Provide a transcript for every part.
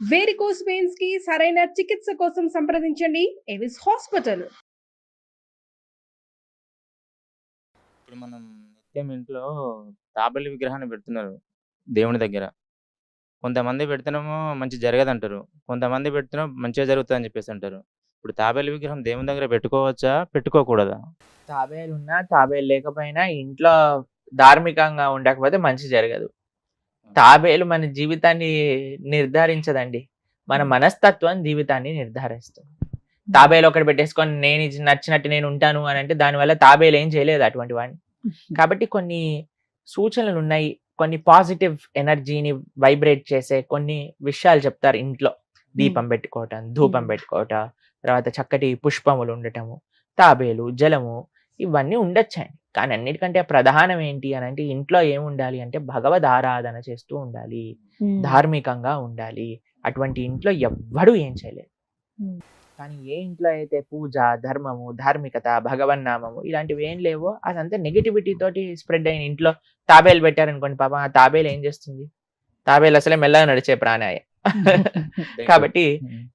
Varicose వెయిన్స్కి సరైన చికిత్స కోసం సంప్రదించండి. ఎవిస్ హాస్పిటల్ ఇప్పుడు మనం నిత్యం ఇంట్లో తాబేలు విగ్రహాన్ని పెడుతున్నారు దేవుని దగ్గర. కొంతమంది పెడుతున్నామో మంచి జరగదంటారు. కొంతమంది పెడుతున్నాం మంచిగా జరుగుతుందని చెప్పేసి అంటారు. ఇప్పుడు తాబేలు విగ్రహం దేవుని దగ్గర పెట్టుకోవచ్చా? పెట్టుకోకూడదా? తాబేలు ఉన్నా తాబేలు లేకపోయినా ఇంట్లో ధార్మికంగా ఉండకపోతే మంచి జరగదు. తాబేలు మన జీవితాన్ని నిర్ధారించదండి. మన మనస్తత్వం జీవితాన్ని నిర్ధారిస్తుంది. తాబేలు ఒకటి పెట్టేసుకొని నేను నచ్చినట్టు నేను ఉంటాను అని అంటే దానివల్ల తాబేలు ఏం చేయలేదు అటువంటి వాడిని. కాబట్టి కొన్ని సూచనలు ఉన్నాయి. కొన్ని పాజిటివ్ ఎనర్జీని వైబ్రేట్ చేసే కొన్ని విషయాలు చెప్తారు ఇంట్లో. దీపం పెట్టుకోవటం ధూపం. పెట్టుకోవటం తర్వాత చక్కటి పుష్పములు ఉండటము తాబేలు జలము ఇవన్నీ ఉండొచ్చండి. కానీ అన్నిటికంటే ప్రధానం ఏంటి అని అంటే ఇంట్లో ఏం ఉండాలి అంటే భగవద్ ఆరాధన చేస్తూ ఉండాలి ధార్మికంగా ఉండాలి. అటువంటి ఇంట్లో ఎవ్వడూ ఏం చేయలేదు. కానీ ఏ ఇంట్లో అయితే పూజ ధర్మము ధార్మికత భగవన్నామము ఇలాంటివి ఏం లేవో అదంతా నెగిటివిటీ తోటి స్ప్రెడ్ అయిన ఇంట్లో తాబేలు పెట్టారనుకోండి పాప ఆ తాబేలు ఏం చేస్తుంది? తాబేలు అసలే మెల్లగా నడిచే ప్రాణాయ. కాబట్టి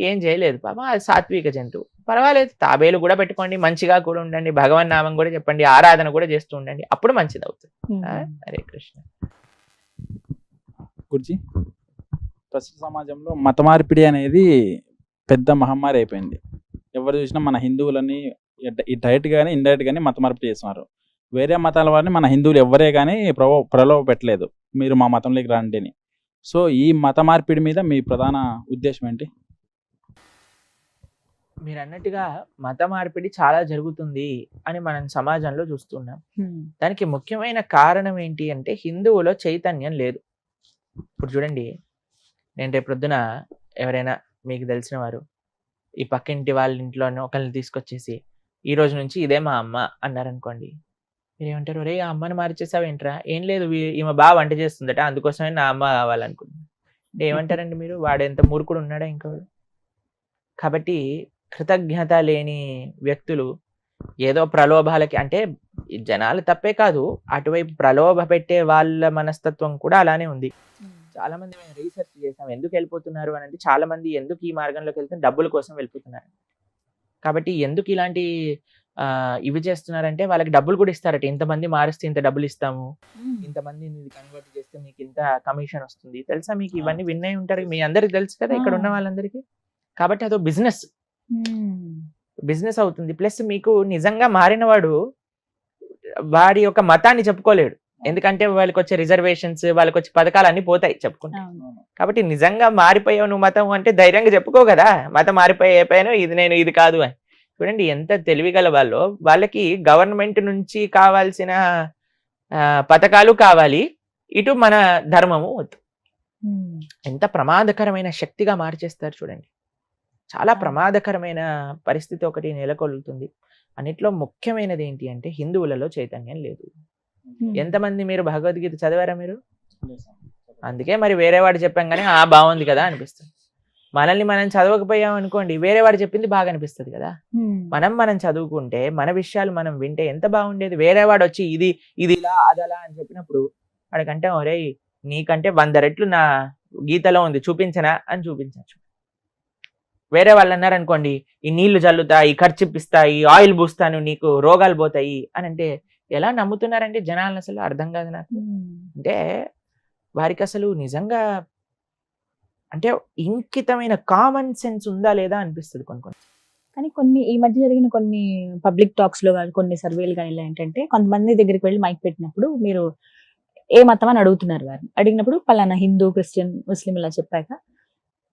ఏం చేయలేదు పాప. అది సాత్విక జంతువు. పర్వాలేదు తాబేలు కూడా పెట్టుకోండి మంచిగా కూడా ఉండండి భగవన్ నామం కూడా చెప్పండి ఆరాధన కూడా చేస్తూ ఉండండి. అప్పుడు మంచిది అవుతుంది? హరే కృష్ణ. గురించి ప్రస్తుత సమాజంలో మత మార్పిడి అనేది పెద్ద మహమ్మారి అయిపోయింది. ఎవరు చూసినా మన హిందువులని డైరెక్ట్ కానీ ఇండైరెక్ట్ కానీ మత మార్పిడి చేస్తున్నారు. వేరే మతాల వారిని మన హిందువులు ఎవరే కానీ ప్రలో ప్రలోభ పెట్టలేదు. మీరు మా మతంలోకి రండి అని. సో ఈ మత మార్పిడి మీద మీ ప్రధాన ఉద్దేశం ఏంటి? మీరు అన్నట్టుగా మత మార్పిడి చాలా జరుగుతుంది అని మనం సమాజంలో చూస్తున్నాం. దానికి ముఖ్యమైన కారణం ఏంటి అంటే హిందువులో చైతన్యం లేదు. ఇప్పుడు చూడండి నేను రేపు ప్రొద్దున ఎవరైనా మీకు తెలిసిన వారు ఈ పక్కింటి వాళ్ళ ఇంట్లోనే ఒకరిని తీసుకొచ్చేసి ఈ రోజు నుంచి ఇదే మా అమ్మ అన్నారనుకోండి ఏమంటారు? రే ఆ అమ్మని మార్చేసావేంట్రా? ఏం లేదు ఈమె బాగా వంట చేస్తుందట అందుకోసమే నా అమ్మ కావాలనుకుంటున్నాను అంటే ఏమంటారండి మీరు? వాడు ఎంత మూర్ఖుడు ఉన్నాడా ఇంకోడు కాబట్టి కృతజ్ఞత లేని వ్యక్తులు ఏదో ప్రలోభాలకి అంటే జనాలు తప్పే కాదు అటువైపు ప్రలోభ పెట్టే వాళ్ళ మనస్తత్వం కూడా అలానే ఉంది. చాలా మంది మేము రీసెర్చ్ చేసాం ఎందుకు వెళ్ళిపోతున్నారు అని అంటే చాలా మంది ఎందుకు ఈ మార్గంలోకి వెళ్తే డబ్బుల కోసం వెళ్ళిపోతున్నారు. కాబట్టి ఎందుకు ఇలాంటి ఇవి చేస్తున్నారంటే వాళ్ళకి డబ్బులు కూడా ఇస్తారట. ఇంతమంది మారిస్తే ఇంత డబ్బులు ఇస్తాము. ఇంతమంది కన్వర్ట్ చేస్తే మీకు ఇంత కమిషన్ వస్తుంది. తెలుసా మీకు ఇవన్నీ విన్నై ఉంటారు? మీ అందరికి తెలుసు కదా? ఇక్కడ ఉన్న. వాళ్ళందరికీ? కాబట్టి అదో బిజినెస్. బిజినెస్ అవుతుంది. ప్లస్ మీకు నిజంగా మారినవాడు వాడి యొక్క మతాన్ని చెప్పుకోలేడు. ఎందుకంటే వాళ్ళకి వచ్చే రిజర్వేషన్స్ వాళ్ళకి వచ్చే పథకాలు అన్ని పోతాయి చెప్పుకుంటే. కాబట్టి నిజంగా మారిపోయావు నువ్వు మతం అంటే ధైర్యంగా చెప్పుకో కదా. మతం మారిపోయి అయిపోయాను ఇది నేను ఇది కాదు అని. చూడండి ఎంత తెలివిగల వాళ్ళు వాళ్ళకి గవర్నమెంట్ నుంచి కావాల్సిన పథకాలు కావాలి. ఇటు మన ధర్మము వద్దు. ఎంత ప్రమాదకరమైన శక్తిగా మార్చేస్తారు చూడండి. చాలా ప్రమాదకరమైన పరిస్థితి ఒకటి నెలకొల్లుతుంది. అన్నిట్లో ముఖ్యమైనది ఏంటి అంటే హిందువులలో చైతన్యం లేదు. ఎంతమంది మీరు భగవద్గీత చదివారా మీరు? అందుకే మరి వేరే వాడు చెప్పాం కానీ ఆ బాగుంది కదా అనిపిస్తుంది. మనల్ని మనం చదవకపోయాం అనుకోండి వేరే వాడు చెప్పింది బాగా అనిపిస్తుంది కదా. మనం మనం చదువుకుంటే మన విషయాలు మనం వింటే ఎంత బాగుండేది. వేరే వాడు వచ్చి ఇది ఇది ఇలా అదలా అని చెప్పినప్పుడు వాడికంటే ఒరే నీకంటే వంద రెట్లు నా గీతలో ఉంది చూపించనా అని చూపించచ్చు. వేరే వాళ్ళు అన్నారు అనుకోండి ఈ నీళ్ళు చల్లుతాయి ఖర్చు ఇస్తాయి ఆయిల్ పూస్తాను నీకు రోగాలు పోతాయి అని అంటే ఎలా నమ్ముతున్నారంటే జనాలను అసలు? అర్థం కాదు నాకు. అంటే వారికి అసలు నిజంగా అంటే ఇంకితమైన కామన్ సెన్స్ ఉందా లేదా అనిపిస్తుంది కొన్ని కొన్ని. కానీ కొన్ని ఈ మధ్య జరిగిన కొన్ని పబ్లిక్ టాక్స్లో కానీ కొన్ని సర్వేలు కానీ ఇలా ఏంటంటే కొంతమంది దగ్గరికి వెళ్ళి మైక్ పెట్టినప్పుడు మీరు ఏ మతం అని అడుగుతున్నారు వారు అడిగినప్పుడు పలానా హిందూ క్రిస్టియన్ ముస్లిం ఇలా చెప్పాక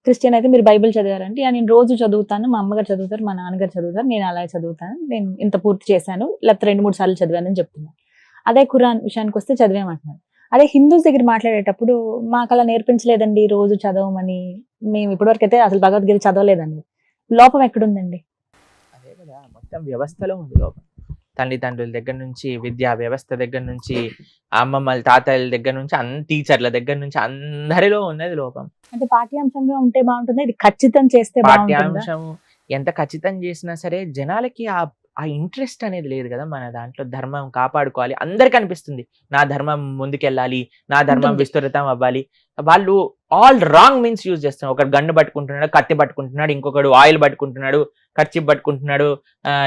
క్రిస్టియన్ అయితే మీరు బైబిల్ చదివారంటే నేను రోజు చదువుతాను మా అమ్మగారు చదువుతారు మా నాన్నగారు చదువుతారు నేను అలాగే చదువుతాను నేను ఇంత పూర్తి చేశాను లేకపోతే రెండు మూడు సార్లు చదివానని చెప్తున్నాను అదే ఖురాన్ విషయానికి వస్తే చదివామంటున్నారు. అదే హిందూస్ దగ్గర మాట్లాడేటప్పుడు మాకు అలా నేర్పించలేదండి రోజు చదవమని. మేము ఇప్పటివరకు అయితే అసలు భగవద్గీత చదవలేదండి. లోపం ఎక్కడుందండి? అదే కదా మొత్తం వ్యవస్థలో ఉంది లోపం. తల్లిదండ్రుల దగ్గర నుంచి విద్యా వ్యవస్థ దగ్గర నుంచి అమ్మమ్మల తాతయ్యల దగ్గర నుంచి అన్ని టీచర్ల దగ్గర నుంచి అందరిలో ఉన్నది లోపం. అంటే పాఠ్యాంశంగా ఉంటే బాగుంటుంది? ఇది ఖచ్చితం చేస్తే బాగుంటుందా? పాఠ్యాంశం ఎంత ఖచ్చితం చేసినా సరే జనాలకి ఆ ఆ ఇంట్రెస్ట్ అనేది లేదు కదా మన దాంట్లో. ధర్మం కాపాడుకోవాలి. అందరికి అనిపిస్తుంది. నా ధర్మం ముందుకెళ్ళాలి. నా ధర్మం. విస్తృతం అవ్వాలి. వాళ్ళు ఆల్ రాంగ్ మీన్స్ యూజ్ చేస్తున్నారు. ఒకడు గన్ను పట్టుకుంటున్నాడు కత్తి పట్టుకుంటున్నాడు ఇంకొకడు ఆయిల్ పట్టుకుంటున్నాడు ఖర్చు పట్టుకుంటున్నాడు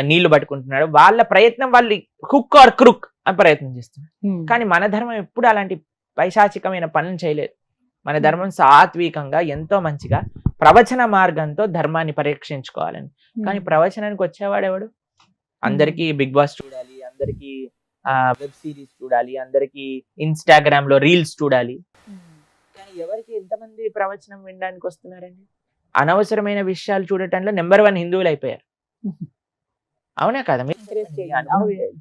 నీళ్ళు పట్టుకుంటున్నాడు. వాళ్ళ ప్రయత్నం వాళ్ళు హుక్ ఆర్ క్రుక్ అని ప్రయత్నం చేస్తున్నారు. కానీ మన ధర్మం ఎప్పుడు అలాంటి పైశాచికమైన పనులు చేయలేదు. మన ధర్మం సాత్వికంగా ఎంతో మంచిగా ప్రవచన మార్గంతో ధర్మాన్ని పరీక్షించుకోవాలని. కానీ ప్రవచనానికి వచ్చేవాడు ఎవడు? అందరికి బిగ్ బాస్ చూడాలి అందరికి వెబ్ సిరీస్ చూడాలి అందరికి ఇన్స్టాగ్రామ్లో రీల్స్ చూడాలి. కానీ ఎవరికి ఎంతమంది ప్రవచనం వినడానికి వస్తున్నారండి? అనవసరమైన విషయాలు చూడటంలో నెంబర్ వన్ హిందువులు అయిపోయారు. అవునా కదా? మీరు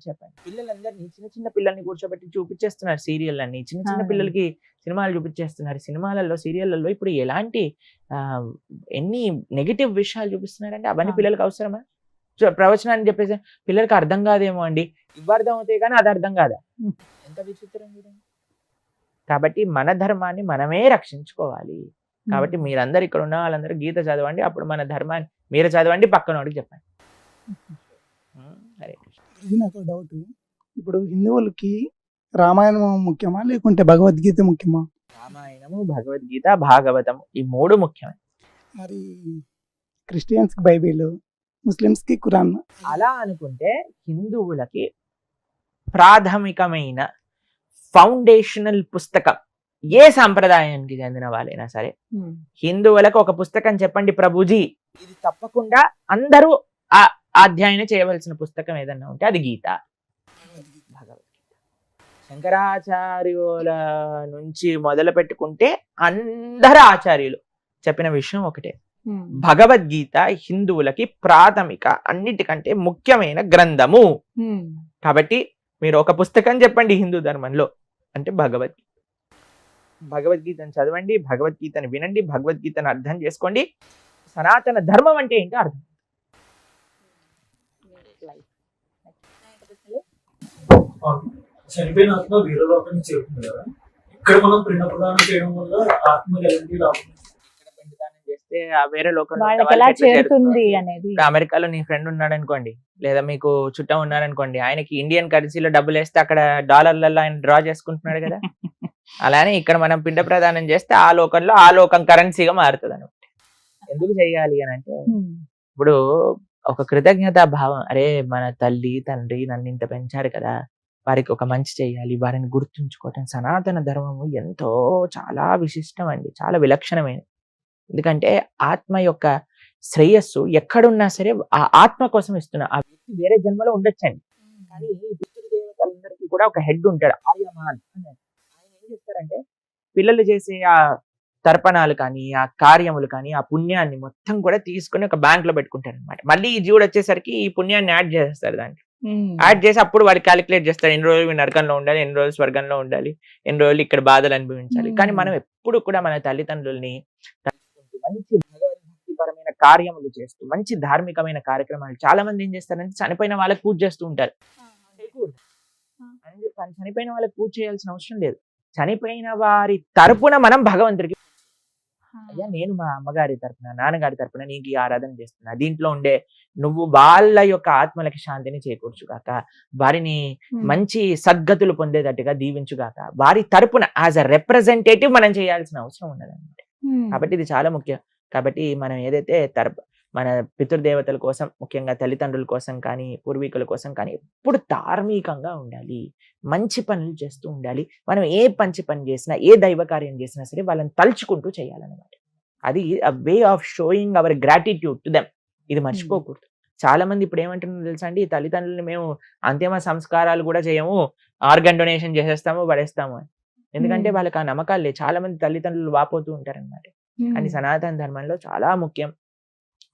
చెప్పండి. పిల్లలందరినీ చిన్న చిన్న పిల్లల్ని కూర్చోబెట్టి చూపించేస్తున్నారు సీరియల్ అన్ని చిన్న చిన్న. పిల్లలకి సినిమాలు చూపించేస్తున్నారు. సినిమాలలో సీరియళ్ళలో ఇప్పుడు ఎలాంటి ఎన్ని నెగిటివ్ విషయాలు చూపిస్తున్నారంటే అవన్నీ అవును. పిల్లలకి అవసరమా? ప్రవచనాన్ని చెప్పేసి పిల్లలకి అర్థం కాదేమో అండి. ఇవి అర్థం అవుతాయి కానీ అది అర్థం కాదా. ఎంత విచిత్రం చూడండి కాబట్టి మన ధర్మాన్ని మనమే రక్షించుకోవాలి. కాబట్టి మీరందరూ ఇక్కడ ఉన్న వాళ్ళందరూ గీత చదవండి అప్పుడు మన ధర్మాన్ని మీరు చదవండి పక్కన వాడికి చెప్పండి. ఇది నాకు డౌట్. ఇప్పుడు హిందువులకి రామాయణం ముఖ్యమా లేకుంటే భగవద్గీత ముఖ్యమా? రామాయణము భగవద్గీత భాగవతము ఈ మూడు ముఖ్యమే. మరి క్రిస్టియన్స్ బైబిల్ ముస్లిమ్స్కి ఖురాన్ అలా అనుకుంటే హిందువులకి ప్రాథమికమైన ఫౌండేషనల్ పుస్తకం ఏ సాంప్రదాయానికి చెందిన వాళ్ళైనా సరే. హిందువులకు ఒక పుస్తకం చెప్పండి ప్రభుజీ ఇది తప్పకుండా అందరూ ఆ అధ్యయనం చేయవలసిన పుస్తకం ఏదన్నా ఉంటే అది గీత భగవద్గీత శంకరాచార్యుల నుంచి మొదలు పెట్టుకుంటే అందరు ఆచార్యులు చెప్పిన విషయం ఒకటే. భగవద్గీత హిందువులకి ప్రాథమిక అన్నిటికంటే ముఖ్యమైన గ్రంథము. కాబట్టి మీరు ఒక పుస్తకం చెప్పండి హిందూ ధర్మంలో. అంటే భగవద్గీత భగవద్గీతను చదవండి భగవద్గీతను వినండి భగవద్గీతను అర్థం చేసుకోండి. సనాతన ధర్మం అంటే ఏంటో అర్థం చనిపోయిన ఆత్మ వేరే లోకానికి చేరుతుంది కదా. ఇక్కడ మనం పిండ ప్రదానం చేయడం వల్ల ఆత్మ ఎలాంటి లాభం ఆ వేరే లోకంలో అమెరికాలో నీ ఫ్రెండ్ ఉన్నాడు అనుకోండి లేదా మీకు చుట్టం ఉన్నారనుకోండి ఆయనకి ఇండియన్ కరెన్సీలో డబ్బులు వేస్తే అక్కడ డాలర్లలో ఆయన డ్రా చేసుకుంటున్నాడు కదా. అలానే ఇక్కడ మనం పిండ ప్రదానం చేస్తే ఆ లోకంలో ఆ లోకం కరెన్సీగా మారుతుంది అనమాట ఎందుకు చేయాలి అని అంటే. ఇప్పుడు ఒక కృతజ్ఞతా భావం అరే మన తల్లి తండ్రి నన్ను ఇంత పెంచారు కదా వారికి ఒక మంచి చేయాలి వారిని గుర్తుంచుకోవటం సనాతన ధర్మము ఎంతో చాలా విశిష్టం అండి చాలా విలక్షణమైనది. ఎందుకంటే ఆత్మ యొక్క శ్రేయస్సు ఎక్కడున్నా సరే ఆ ఆత్మ కోసం ఇస్తున్నా ఆ వ్యక్తి వేరే జన్మలో ఉండొచ్చండి. కానీ ఈ పితృదేవతలందరికీ కూడా ఒక హెడ్ ఉంటాడు ఆర్యమాన్ ఆయన ఏం చేస్తారంటే పిల్లలు చేసే ఆ తర్పణాలు కానీ ఆ కార్యములు కానీ ఆ పుణ్యాన్ని మొత్తం కూడా తీసుకొని ఒక బ్యాంక్లో పెట్టుకుంటారు అనమాట మళ్ళీ ఈ జీవుడు వచ్చేసరికి ఈ పుణ్యాన్ని యాడ్ చేస్తారు ఉమ్. యాడ్ చేసి అప్పుడు వాడు క్యాలిక్యులేట్ చేస్తారు ఎన్ని రోజులు నరకంలో ఉండాలి ఎన్ని రోజులు స్వర్గంలో ఉండాలి ఎన్ని రోజులు ఇక్కడ బాధలు అనుభవించాలి. కానీ మనం ఎప్పుడు కూడా మన తల్లిదండ్రుల్ని మంచి భగవద్భక్తిపరమైన కార్యములు చేస్తూ మంచి ధార్మికమైన కార్యక్రమాలు చాలా మంది ఏం చేస్తారంటే చనిపోయిన వాళ్ళకి పూజ చేస్తూ ఉంటారు. చనిపోయిన వాళ్ళకి పూజ చేయాల్సిన అవసరం లేదు. చనిపోయిన వారి తరపున మనం భగవంతుడికి అయ్యా నేను మా అమ్మగారి తరపున నాన్నగారి తరపున నీకు ఈ ఆరాధన చేస్తున్నా. దీంట్లో ఉండే నువ్వు వాళ్ళ యొక్క ఆత్మలకి శాంతిని చేకూర్చుగాక వారిని ఉమ్. మంచి సద్గతులు పొందేటట్టుగా దీవించుగాక వారి తరపున యాజ్ అ రిప్రజెంటేటివ్ మనం చేయాల్సిన అవసరం ఉన్నది ఉమ్. కాబట్టి ఇది చాలా ముఖ్యం. కాబట్టి మనం ఏదైతే తరపు మన పితృదేవతల కోసం ముఖ్యంగా తల్లిదండ్రుల కోసం కానీ పూర్వీకుల కోసం కానీ ఎప్పుడు ధార్మికంగా ఉండాలి. మంచి పనులు చేస్తూ ఉండాలి. మనం ఏ మంచి పని చేసినా ఏ దైవ కార్యం చేసినా సరే వాళ్ళని తలుచుకుంటూ చేయాలన్నమాట. అది way of showing our gratitude to them. ఇది మర్చిపోకూడదు. చాలా మంది ఇప్పుడు ఏమంటున్నారు తెలుసా అండి? ఈ తల్లిదండ్రులు మేము అంతిమ సంస్కారాలు కూడా చేయము. ఆర్గన్ డొనేషన్ చేసేస్తాము పడేస్తాము అని. ఎందుకంటే. వాళ్ళకి ఆ నమ్మకాలు లేవు. చాలా మంది తల్లిదండ్రులు వాపోతూ ఉంటారన్నమాట. ఉమ్. కానీ సనాతన ధర్మంలో చాలా ముఖ్యం.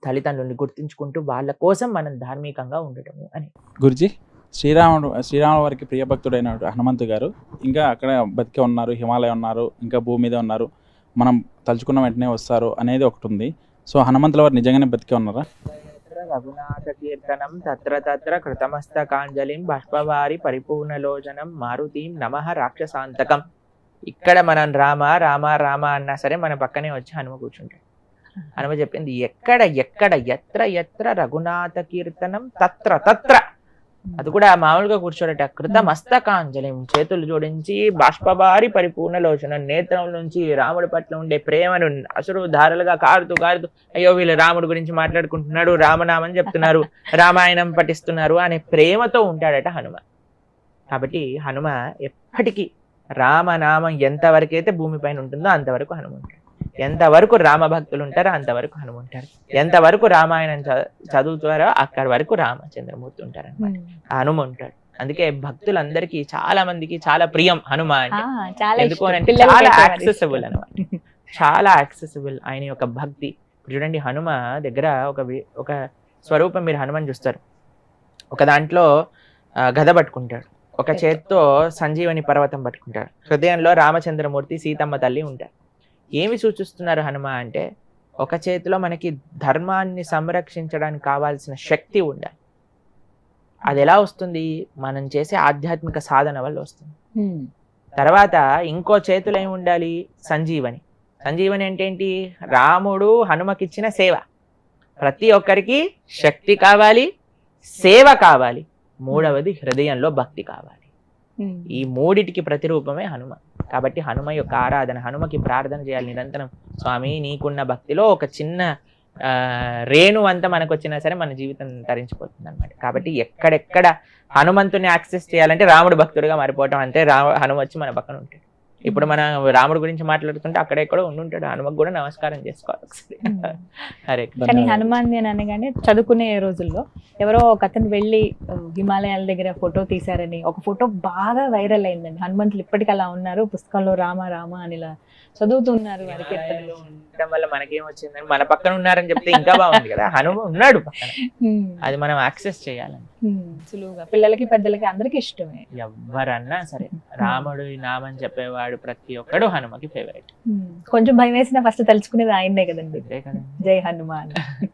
తల్లిదండ్రుల్ని గుర్తించుకుంటూ వాళ్ళ కోసం మనం ధార్మికంగా ఉండటము అని. గురుజీ శ్రీరాముడు శ్రీరాముల వారికి ప్రియభక్తుడైన హనుమంతు గారు ఇంకా అక్కడ బతికే ఉన్నారు హిమాలయ ఉన్నారు ఇంకా భూమి మీద ఉన్నారు. మనం తలుచుకున్న వెంటనే వస్తారు అనేది ఒకటి ఉంది. సో హనుమంతుల వారు నిజంగానే బతికే ఉన్నారా? రఘునాథ కీర్తనం తత్ర తత్ర కృతమస్తకాంజలిం బాష్పవారి పరిపూర్ణలోచనం మారుతీం నమః రాక్షసాంతకం. ఇక్కడ మనం రామ రామ రామ అన్నా సరే మన పక్కనే వచ్చి హనుమ కూర్చుంటాడు. హనుమ చెప్పింది ఎక్కడ ఎక్కడ ఎత్ర ఎత్ర రఘునాథ కీర్తనం తత్ర తత్ర. అది కూడా మామూలుగా కూర్చోడట. కృత మస్తకాంజలి చేతులు జోడించి బాష్పబారి పరిపూర్ణ లోచన నేత్రం నుంచి రాముడి పట్ల ఉండే ప్రేమను అసలు ధారలుగా కారుతూ కారుతూ అయ్యో వీళ్ళు రాముడి గురించి మాట్లాడుకుంటున్నాడు రామనామని చెప్తున్నారు రామాయణం పఠిస్తున్నారు అనే ప్రేమతో ఉంటాడట హనుమ. కాబట్టి హనుమ ఎప్పటికీ రామనామం ఎంతవరకైతే భూమిపైన ఉంటుందో అంతవరకు హనుమ ఉంటాడు. ఎంతవరకు రామ భక్తులు ఉంటారో అంతవరకు హనుమ ఉంటారు ఎంతవరకు రామాయణం చదువుతారో అక్కడి వరకు రామచంద్రమూర్తి ఉంటారు ఉమ్. హనుమ ఉంటాడు అందుకే భక్తులందరికీ చాలా మందికి చాలా ప్రియం హనుమ ఆ, అంటే చాలా యాక్సెసిబుల్. అనమాట చాలా యాక్సెసిబుల్ ఆయన యొక్క భక్తి. ఇప్పుడు చూడండి హనుమ దగ్గర ఒక ఒక స్వరూపం మీరు హనుమాన్ చూస్తారు. ఒక దాంట్లో గద పట్టుకుంటాడు. ఒక చేత్తో సంజీవని పర్వతం పట్టుకుంటాడు హృదయంలో రామచంద్రమూర్తి సీతమ్మ తల్లి ఉంటారు. ఏమి సూచిస్తున్నారు హనుమ అంటే ఒక చేతిలో మనకి ధర్మాన్ని సంరక్షించడానికి కావాల్సిన శక్తి ఉండాలి. అది ఎలా వస్తుంది? మనం చేసే ఆధ్యాత్మిక సాధన వల్ల వస్తుంది. ఉమ్. తర్వాత ఇంకో చేతులు ఏమి ఉండాలి? సంజీవని. సంజీవని అంటే ఏంటి? రాముడు హనుమకిచ్చిన సేవ. ప్రతి ఒక్కరికి శక్తి కావాలి సేవ కావాలి. మూడవది హృదయంలో భక్తి కావాలి. ఈ మూడిటికి ప్రతిరూపమే హనుమ. కాబట్టి హనుమ యొక్క ఆరాధన హనుమకి ప్రార్థన చేయాలి నిరంతరం. స్వామి నీకున్న భక్తిలో ఒక చిన్న రేణు అంతా మనకు వచ్చినా సరే మన జీవితం తరించిపోతుంది అనమాట కాబట్టి ఎక్కడెక్కడ హనుమంతుని యాక్సెస్ చేయాలంటే రాముడు భక్తుడిగా మారిపోవటం అంటే రా హనుమ వచ్చి మన పక్కన ఉంటాడు. ఇప్పుడు మన రాముడి గురించి మాట్లాడుతుంటే అక్కడెక్కడో ఉండి ఉంటాడు హనుమకు కూడా నమస్కారం చేసుకోవాలి ఒకసారి హరే. కానీ హనుమాన్ అని అనగానే చదువుకునే రోజుల్లో ఎవరో ఒక అతను వెళ్ళి హిమాలయాల దగ్గర ఫోటో తీశారని ఒక ఫోటో బాగా వైరల్ అయిందండి హనుమంతులు ఇప్పటికీ అలా ఉన్నారు పుస్తకంలో రామ రామ అని ఇలా చదువుతున్నారు వారి హిమాలయాల్లో కీర్తనలు. ఉండటం వల్ల మనకేం వచ్చిందని మన పక్కన ఉన్నారని చెప్తే ఇంకా బాగుంది కదా హనుమ ఉన్నాడు పక్కన. అది మనం యాక్సెస్ చేయాలని ఉమ్. సులువుగా. పిల్లలకి పెద్దలకి అందరికి ఇష్టమే. ఎవరన్నా సరే రాముడు ఈ నామం చెప్పేవాడు ప్రతి ఒక్కడు హనుమకి ఫేవరెట్. కొంచెం భయం వేసిన ఫస్ట్ తలుచుకునేది ఆయన్నే కదండి. జై హనుమాన్.